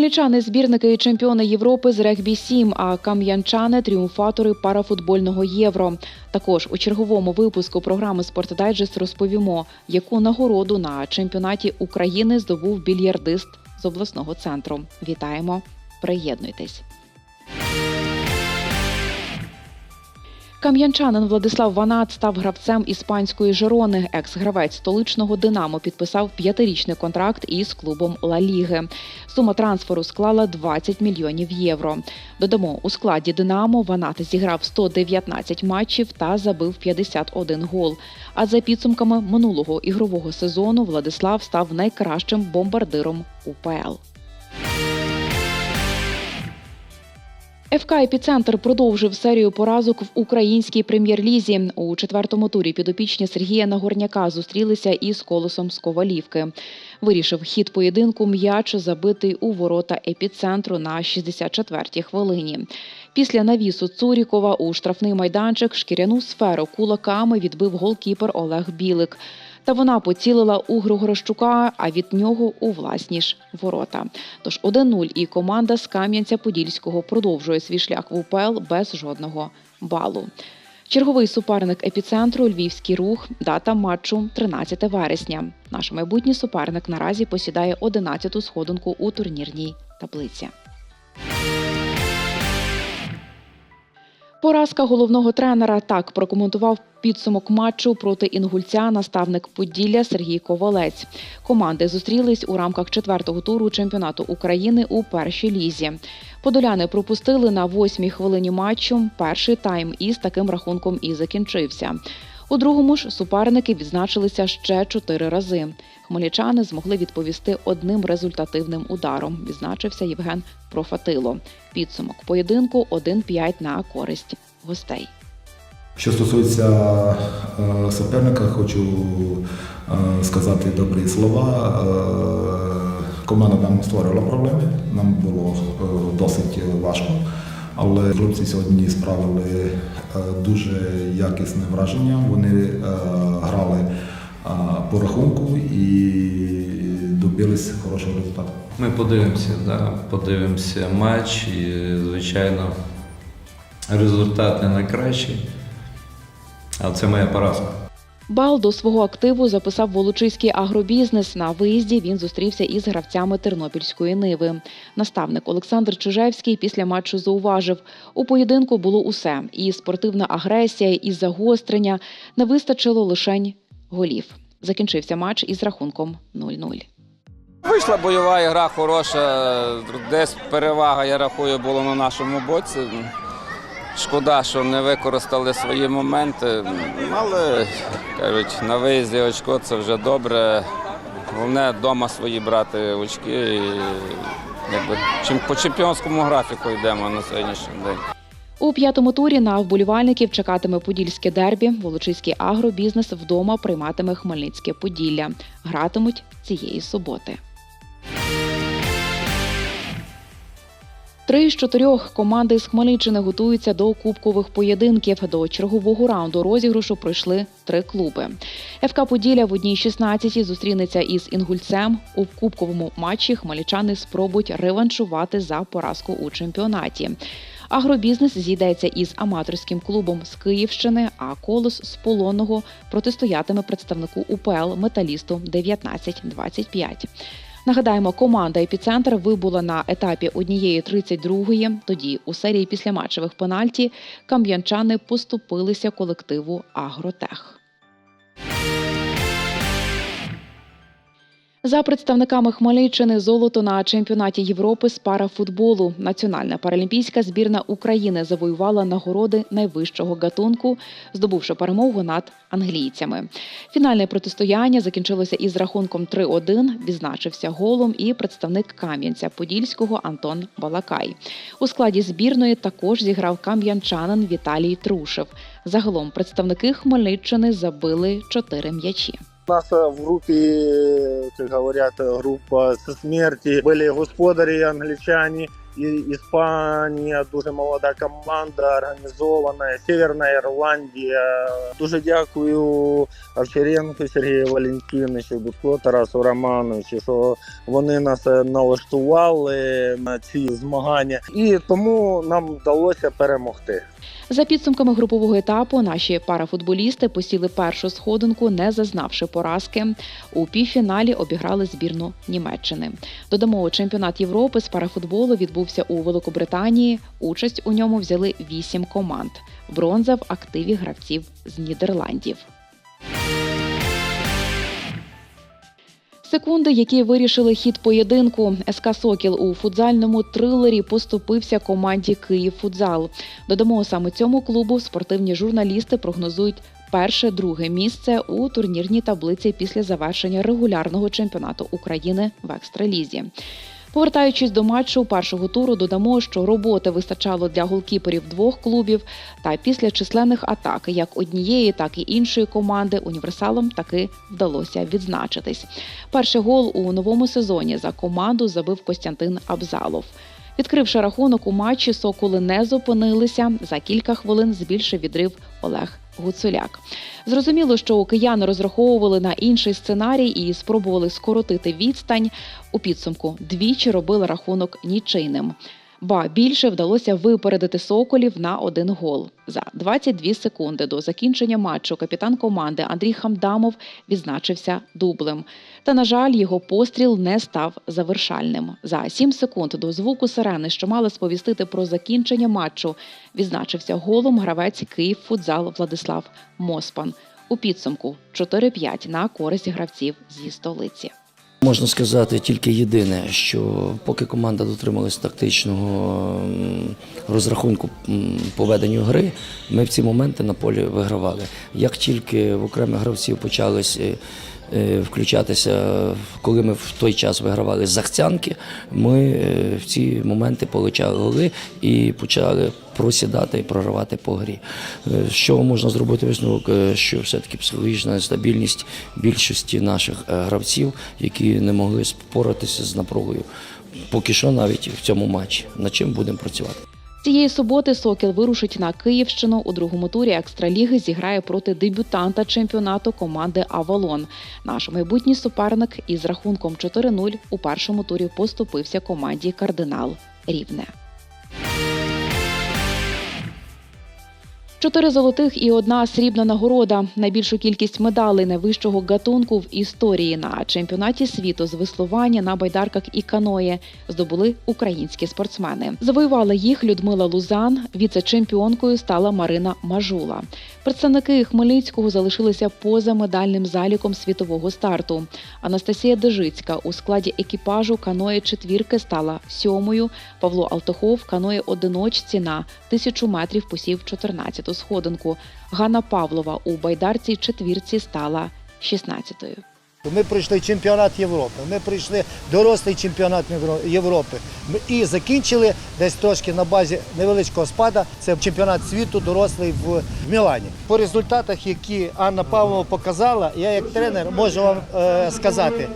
Хмельничани збірники і чемпіони Європи з регбі 7, а кам'янчани тріумфатори парафутбольного євро. Також у черговому випуску програми «Спортдайджест» розповімо, яку нагороду на чемпіонаті України здобув більярдист з обласного центру. Вітаємо! Приєднуйтесь! Кам'янчанин Владислав Ванат став гравцем іспанської Жерони. Екс-гравець столичного Динамо підписав п'ятирічний контракт із клубом Ла Ліги. Сума трансферу склала 20 мільйонів євро. Додамо, у складі Динамо Ванат зіграв 119 матчів та забив 51 гол. А за підсумками минулого ігрового сезону Владислав став найкращим бомбардиром УПЛ. ФК «Епіцентр» продовжив серію поразок в українській прем'єр-лізі. У четвертому турі підопічні Сергія Нагорняка зустрілися із колосом з Ковалівки. Вирішив хід поєдинку м'яч забитий у ворота епіцентру на 64-й хвилині. Після навісу Цурікова у штрафний майданчик шкіряну сферу кулаками відбив голкіпер Олег Білик. Та вона поцілила у Григорощука, а від нього у власні ж ворота. Тож 1-0 і команда з Кам'янця-Подільського продовжує свій шлях в УПЛ без жодного балу. Черговий суперник епіцентру Львівський рух. Дата матчу 13 вересня. Наш майбутній суперник наразі посідає 11-ту сходинку у турнірній таблиці. Поразка головного тренера так прокоментував підсумок матчу проти інгульця наставник Поділля Сергій Ковалець. Команди зустрілись у рамках четвертого туру чемпіонату України у першій лізі. Подоляни пропустили на восьмій хвилині матчу. Перший тайм із таким рахунком і закінчився. У другому ж суперники відзначилися ще чотири рази. Хмельничани змогли відповісти одним результативним ударом. Відзначився Євген Профатило. Підсумок поєдинку 1-5 на користь гостей. Що стосується е, суперника, хочу е, сказати добрі слова. Е, команда нам створила проблеми, нам було досить важко, але хлопці сьогодні справили е, дуже якісне враження. Вони е, грали е, по рахунку і добились хорошого результату. Ми подивимося, да, подивимося матч і, звичайно, результат не найкращий, але це моя поразка. Бал до свого активу записав Волочиський агробізнес. На виїзді він зустрівся із гравцями Тернопільської ниви. Наставник Олександр Чижевський після матчу зауважив: у поєдинку було усе: і спортивна агресія, і загострення. Не вистачило лишень голів. Закінчився матч із рахунком 0-0. Вийшла бойова гра хороша, десь перевага, я рахую, була на нашому боці. Шкода, що не використали свої моменти, але кажуть, на виїзді очко це вже добре. Головне вдома свої брати очки. І, якби, по чемпіонському графіку йдемо на сьогоднішній день. У п'ятому турі на вболівальників чекатиме подільське дербі. Волочиський агробізнес вдома прийматиме Хмельницьке Поділля. Гратимуть цієї суботи. Три з чотирьох команди з Хмельниччини готуються до кубкових поєдинків. До чергового раунду розіграшу пройшли три клуби. ФК Поділля в одній 16 зустрінеться із Інгульцем. У кубковому матчі хмельничани спробують реваншувати за поразку у чемпіонаті. Агробізнес зійдеться із аматорським клубом з Київщини, а колос з полонного протистоятиме представнику УПЛ металісту 19-25. Нагадаємо, команда епіцентр вибула на етапі однієї 32-ї. Тоді у серії післяматчевих пенальті кам'янчани поступилися колективу Агротех. За представниками Хмельниччини золото на чемпіонаті Європи з парафутболу. Національна паралімпійська збірна України завоювала нагороди найвищого гатунку, здобувши перемогу над англійцями. Фінальне протистояння закінчилося із рахунком 3-1. Відзначився голом і представник Кам'янця Подільського Антон Балакай. У складі збірної також зіграв кам'янчанин Віталій Трушев. Загалом представники Хмельниччини забили чотири м'ячі. У нас э, в группе, как говорят, э, группа со смерти. Были господари англичане І- Іспанія дуже молода команда, організована, Северна Ірландія. Дуже дякую Овчаренку Сергію Валентиновичу, Дудко Тарасу Романовичу, що вони нас е, налаштували на ці змагання, і тому нам вдалося перемогти. За підсумками групового етапу, наші парафутболісти посіли першу сходинку, не зазнавши поразки. У півфіналі обіграли збірну Німеччини. Додамо, чемпіонат Європи з парафутболу відбувся у Великобританії. Участь у ньому взяли вісім команд. Бронза в активі гравців з Нідерландів. Секунди, які вирішили хід поєдинку, СК Сокіл у футзальному трилері поступився команді Київ Футзал. Додамо саме цьому клубу спортивні журналісти прогнозують перше друге місце у турнірній таблиці після завершення регулярного чемпіонату України в екстралізі. Повертаючись до матчу першого туру, додамо, що роботи вистачало для голкіперів двох клубів. Та після численних атак як однієї, так і іншої команди універсалам таки вдалося відзначитись. Перший гол у новому сезоні за команду забив Костянтин Абзалов. Відкривши рахунок у матчі, соколи не зупинилися. За кілька хвилин збільшив відрив Олег Гуцуляк. Зрозуміло, що кияни розраховували на інший сценарій і спробували скоротити відстань. У підсумку двічі робили рахунок нічийним. Ба більше вдалося випередити соколів на один гол. За 22 секунди до закінчення матчу капітан команди Андрій Хамдамов відзначився дублем. Та, на жаль, його постріл не став завершальним. За 7 секунд до звуку сирени, що мали сповістити про закінчення матчу, відзначився голом гравець Київ футзал Владислав Моспан. У підсумку 4-5 на користь гравців зі столиці. Можна сказати тільки єдине, що поки команда дотрималась тактичного розрахунку м, по веденню гри, ми в ці моменти на полі вигравали. Як тільки в окремих гравців почались е, е, включатися, коли ми в той час вигравали захцянки, ми е, в ці моменти получали голи і почали просідати і проривати по грі. Е, З чого можна зробити висновок, Е, що все-таки психологічна стабільність більшості наших е, гравців, які не могли споратися з напругою. Поки що навіть в цьому матчі. Над чим будемо працювати? Цієї суботи Сокіл вирушить на Київщину у другому турі екстраліги. Зіграє проти дебютанта чемпіонату команди Авалон. Наш майбутній суперник із рахунком 4-0 у першому турі поступився команді Кардинал Рівне. Чотири золотих і одна срібна нагорода. Найбільшу кількість медалей найвищого гатунку в історії на чемпіонаті світу з веслування на байдарках і каное здобули українські спортсмени. Завоювала їх Людмила Лузан. Віце-чемпіонкою стала Марина Мажула. Представники Хмельницького залишилися поза медальним заліком світового старту. Анастасія Дежицька у складі екіпажу каное четвірки стала сьомою. Павло Алтухов каное одиночці на тисячу метрів посів 14-ту сходинку. Ганна Павлова у байдарці четвірці стала 16-ю. Ми пройшли чемпіонат Європи, ми пройшли дорослий чемпіонат Європи. І закінчили десь трошки на базі невеличкого спада. Це чемпіонат світу дорослий в, Мілані. По результатах, які Анна Павлова показала, я як тренер можу вам е, сказати,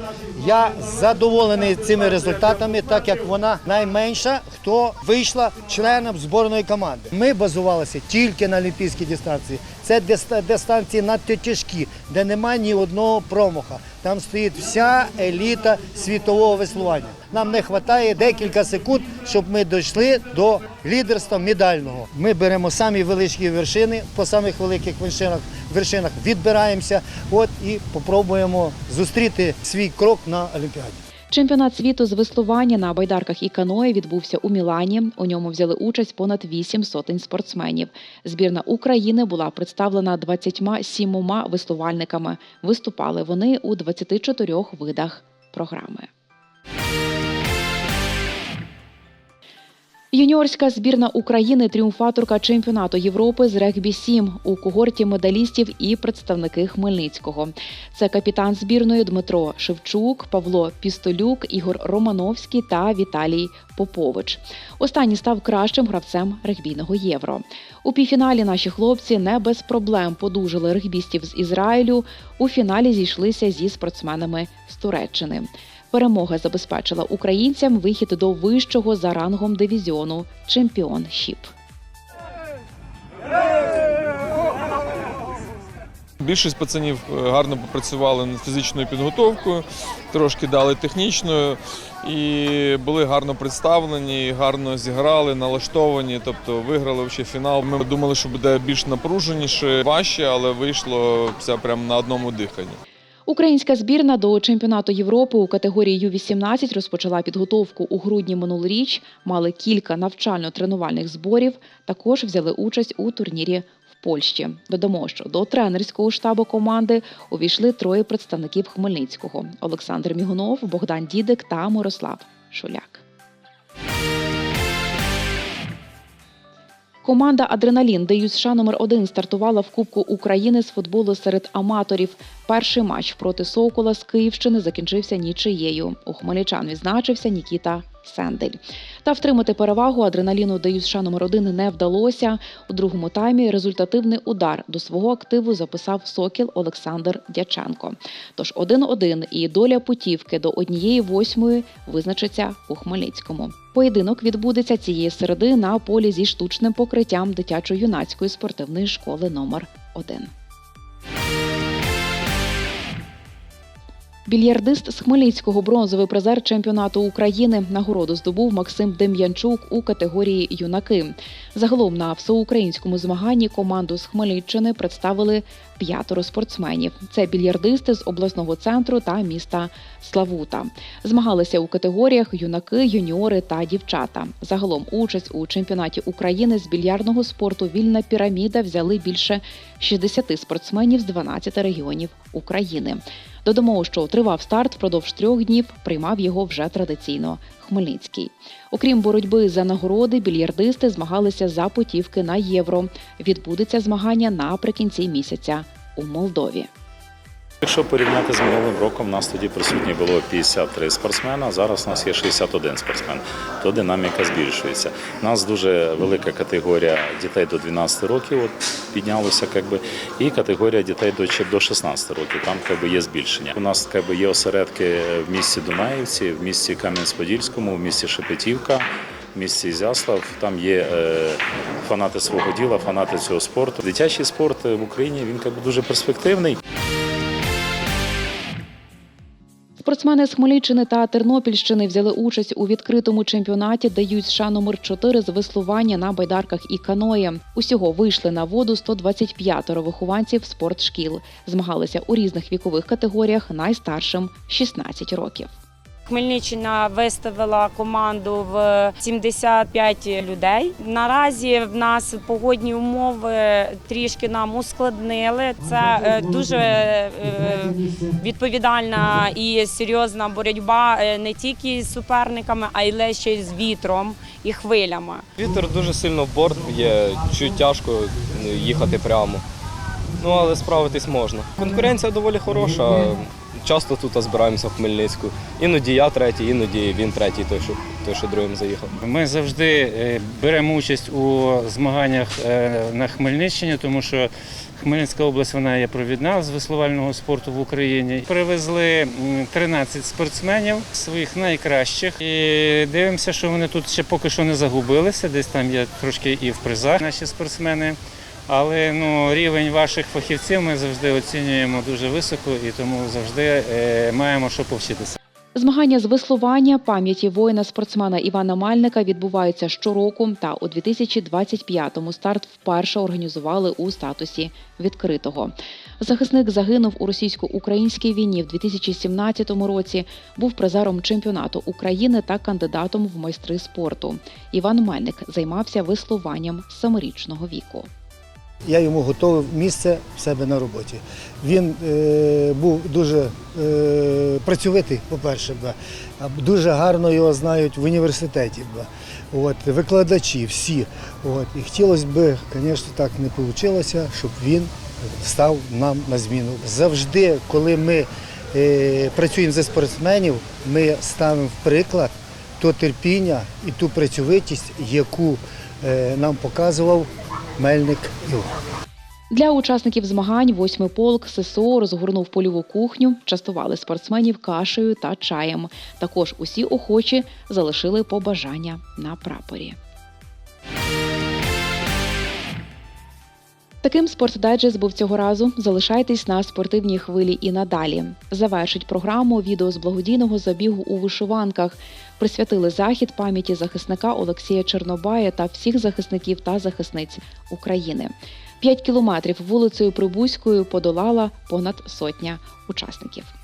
я задоволений цими результатами, так як вона найменша, хто вийшла членом зборної команди. Ми базувалися тільки на олімпійській дистанції. Це диста- дистанції надто тяжкі, де немає ні одного промаха. Там стоїть вся еліта світового веслування. Нам не вистачає декілька секунд, щоб ми дійшли до лідерства медального. Ми беремо самі великі вершини, по самих великих вершинах, вершинах відбираємося. От і спробуємо зустріти свій крок на Олімпіаді. Чемпіонат світу з веслування на байдарках і каної відбувся у Мілані. У ньому взяли участь понад вісім сотень спортсменів. Збірна України була представлена 27 веслувальниками. Виступали вони у 24 видах програми. Юніорська збірна України тріумфаторка чемпіонату Європи з регбі 7 у когорті медалістів і представники Хмельницького. Це капітан збірної Дмитро Шевчук, Павло Пістолюк, Ігор Романовський та Віталій Попович. Останній став кращим гравцем регбійного євро. У півфіналі наші хлопці не без проблем подужали регбістів з Ізраїлю. У фіналі зійшлися зі спортсменами з Туреччини. Перемога забезпечила українцям вихід до вищого за рангом дивізіону Чемпіоншіп. Більшість пацанів е, гарно попрацювали над фізичною підготовкою, трошки дали технічною і були гарно представлені, гарно зіграли, налаштовані, тобто виграли ще фінал. Ми думали, що буде більш напруженіше, важче, але вийшло все прямо на одному диханні. Українська збірна до чемпіонату Європи у категорії Ю-18 розпочала підготовку у грудні минулоріч, мали кілька навчально-тренувальних зборів, також взяли участь у турнірі в Польщі. Додамо, що до тренерського штабу команди увійшли троє представників Хмельницького: Олександр Мігунов, Богдан Дідик та Мирослав Шуляк. Команда Адреналін ДЮСШ номер 1 стартувала в Кубку України з футболу серед аматорів. Перший матч проти Сокола з Київщини закінчився нічиєю. У хмельничан відзначився Нікіта Сендель. Та втримати перевагу адреналіну ДЮСШ номер 1 не вдалося. У другому таймі результативний удар до свого активу записав Сокіл Олександр Дяченко. Тож 1-1 і доля путівки до однієї восьмої визначиться у Хмельницькому. Поєдинок відбудеться цієї середи на полі зі штучним покриттям дитячо-юнацької спортивної школи номер 1 Більярдист з Хмельницького бронзовий призер чемпіонату України нагороду здобув Максим Дем'янчук у категорії юнаки. Загалом на всеукраїнському змаганні команду з Хмельниччини представили п'ятеро спортсменів. Це більярдисти з обласного центру та міста Славута. Змагалися у категоріях юнаки, юніори та дівчата. Загалом участь у чемпіонаті України з більярдного спорту Вільна піраміда взяли більше 60 спортсменів з 12 регіонів України. Додамо, що тривав старт впродовж трьох днів, приймав його вже традиційно Хмельницький. Окрім боротьби за нагороди, більярдисти змагалися за путівки на євро. Відбудеться змагання наприкінці місяця у Молдові. Якщо порівняти з минулим роком, у нас тоді присутні було 53 спортсмена, зараз у нас є 61 спортсмен, то динаміка збільшується. У нас дуже велика категорія дітей до 12 років от, піднялося, как би, і категорія дітей до, до 16 років, там как би, є збільшення. У нас как би, є осередки в місті Дунаївці, в місті Кам'янець-Подільському, в місті Шепетівка. В місті Ізяслав там є е, фанати свого діла, фанати цього спорту. Дитячий спорт в Україні він дуже перспективний. Спортсмени з Хмельниччини та Тернопільщини взяли участь у відкритому чемпіонаті дають США номер 4 з веслування на байдарках і каної. Усього вийшли на воду 125 вихованців спортшкіл. Змагалися у різних вікових категоріях найстаршим 16 років. Хмельниччина виставила команду в 75 людей. Наразі в нас погодні умови трішки нам ускладнили. Це е, дуже е, відповідальна і серйозна боротьба е, не тільки з суперниками, а й ще й з вітром і хвилями. Вітер дуже сильно в борт є, чуть тяжко їхати прямо. Ну, але справитись можна. Конкуренція доволі хороша. Часто тут збираємося в Хмельницьку. Іноді я третій, іноді він третій, той, що, той, що другим заїхав. Ми завжди е, беремо участь у змаганнях е, на Хмельниччині, тому що Хмельницька область вона є провідна з веслувального спорту в Україні. Привезли м, 13 спортсменів своїх найкращих і дивимося, що вони тут ще поки що не загубилися. Десь там є трошки і в призах наші спортсмени. Але ну, рівень ваших фахівців ми завжди оцінюємо дуже високо і тому завжди е, маємо що повчитися. Змагання з веслування пам'яті воїна-спортсмена Івана Мальника відбуваються щороку, та у 2025-му старт вперше організували у статусі відкритого. Захисник загинув у російсько-українській війні в 2017 році. Був призером чемпіонату України та кандидатом в майстри спорту. Іван Мельник займався веслуванням з саморічного віку. Я йому готував місце в себе на роботі. Він е, був дуже е, працьовитий, по-перше, дуже гарно його знають в університеті. От, викладачі всі. От, і хотілося б, звісно, так не вийшло, щоб він став нам на зміну. Завжди, коли ми е, працюємо за спортсменів, ми ставимо в приклад то терпіння і ту працьовитість, яку е, нам показував Мельник Іван. Для учасників змагань восьмий полк ССО розгорнув польову кухню, частували спортсменів кашею та чаєм. Також усі охочі залишили побажання на прапорі. Таким спортдайджест був цього разу. Залишайтесь на спортивній хвилі і надалі. Завершить програму відео з благодійного забігу у вишиванках. Присвятили захід пам'яті захисника Олексія Чорнобая та всіх захисників та захисниць України. П'ять кілометрів вулицею Прибузькою подолала понад сотня учасників.